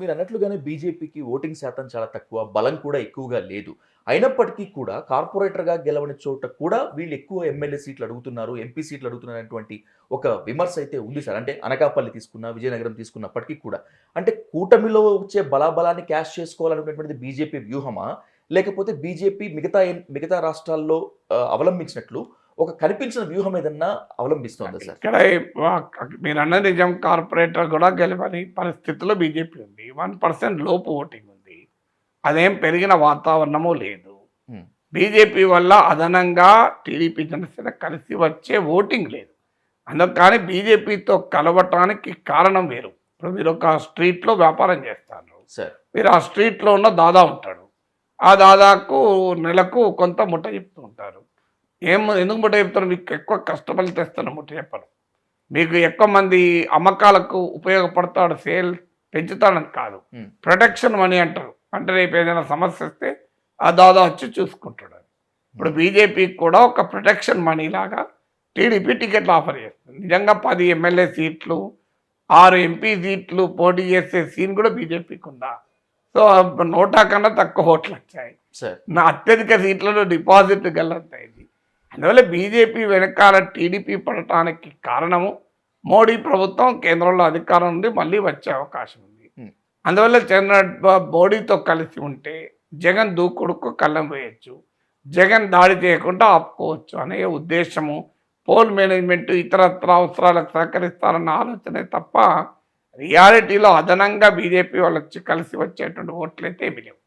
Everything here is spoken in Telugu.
మీరు అన్నట్లుగానే బీజేపీకి ఓటింగ్ శాతం చాలా తక్కువ బలం కూడా ఎక్కువగా లేదు. అయినప్పటికీ కూడా కార్పొరేటర్గా గెలవని చోట కూడా వీళ్ళు ఎక్కువ ఎమ్మెల్యే సీట్లు అడుగుతున్నారు ఎంపీ సీట్లు అడుగుతున్నటువంటి ఒక విమర్శ అయితే ఉంది సార్. అంటే అనకాపల్లి తీసుకున్న విజయనగరం తీసుకున్నప్పటికీ కూడా. అంటే కూటమిలో వచ్చే బలాబలాన్ని క్యాష్ చేసుకోవాలనుకున్నటువంటిది బీజేపీ వ్యూహమా? లేకపోతే బీజేపీ మిగతా మిగతా రాష్ట్రాల్లో అవలంబించినట్లు ఒక కనిపించిన వ్యూహం ఏదన్నా అవలంబిస్తోందా సార్? ఇక్కడ మీరు అన్నది నిజం. కార్పొరేటర్ కూడా గెలవని పరిస్థితిలో బీజేపీ ఉంది. వన్ పర్సెంట్ లోపు ఓటింగ్ ఉంది. అదేం పెరిగిన వాతావరణము లేదు. బీజేపీ వల్ల అదనంగా టీడీపీ జనసేన కలిసి వచ్చే ఓటింగ్ లేదు. అందుకు కానీ బీజేపీతో కలవటానికి కారణం వేరు. ఇప్పుడు మీరు ఒక స్ట్రీట్లో వ్యాపారం చేస్తారు. సార్. మీరు ఆ స్ట్రీట్లో ఉన్న దాదా ఉంటాడు. ఆ దాదాకు నెలకు కొంత ముట్ట చెప్తూ ఉంటారు. ఏం ఎందుకు ముట్ట చెప్తారు? మీకు ఎక్కువ కస్టమర్లు తెస్తాను ముట్ట చెప్పరు మీకు ఎక్కువ మంది అమ్మకాలకు ఉపయోగపడతాడు సేల్ పెంచుతాడని కాదు. ప్రొటెక్షన్ మనీ అంటారు. అంటే రేపు ఏదైనా సమస్య వస్తే ఆ దాదా వచ్చి చూసుకుంటాడు ఇప్పుడు బీజేపీకి కూడా ఒక ప్రొటెక్షన్ మనీ లాగా టీడీపీ టికెట్లు ఆఫర్ చేస్తుంది. నిజంగా పది ఎమ్మెల్యే సీట్లు ఆరు ఎంపీ సీట్లు పోటీ చేసే సీన్ కూడా బీజేపీకి ఉందా? సో నోటా కన్నా తక్కువ ఓట్లు వచ్చాయి. నా అత్యధిక సీట్లలో డిపాజిట్ గల్లంతైంది అందువల్ల బీజేపీ వెనకాల టీడీపీ పడటానికి కారణము మోడీ ప్రభుత్వం కేంద్రంలో అధికారం నుండి మళ్ళీ వచ్చే అవకాశం ఉంది. అందువల్ల చంద్రబాబు మోడీతో కలిసి ఉంటే జగన్ దూకుడుకు కళ్ళం వేయచ్చు. జగన్ దాడి చేయకుండా ఆపుకోవచ్చు అనే ఉద్దేశము. పోల్ మేనేజ్మెంట్ ఇతరత్ర అవసరాలకు సహకరిస్తారన్న ఆలోచనే తప్ప రియాలిటీలో అదనంగా బీజేపీ వాళ్ళు వచ్చి కలిసి వచ్చేటువంటి ఓట్లయితే ఏమి లేవు.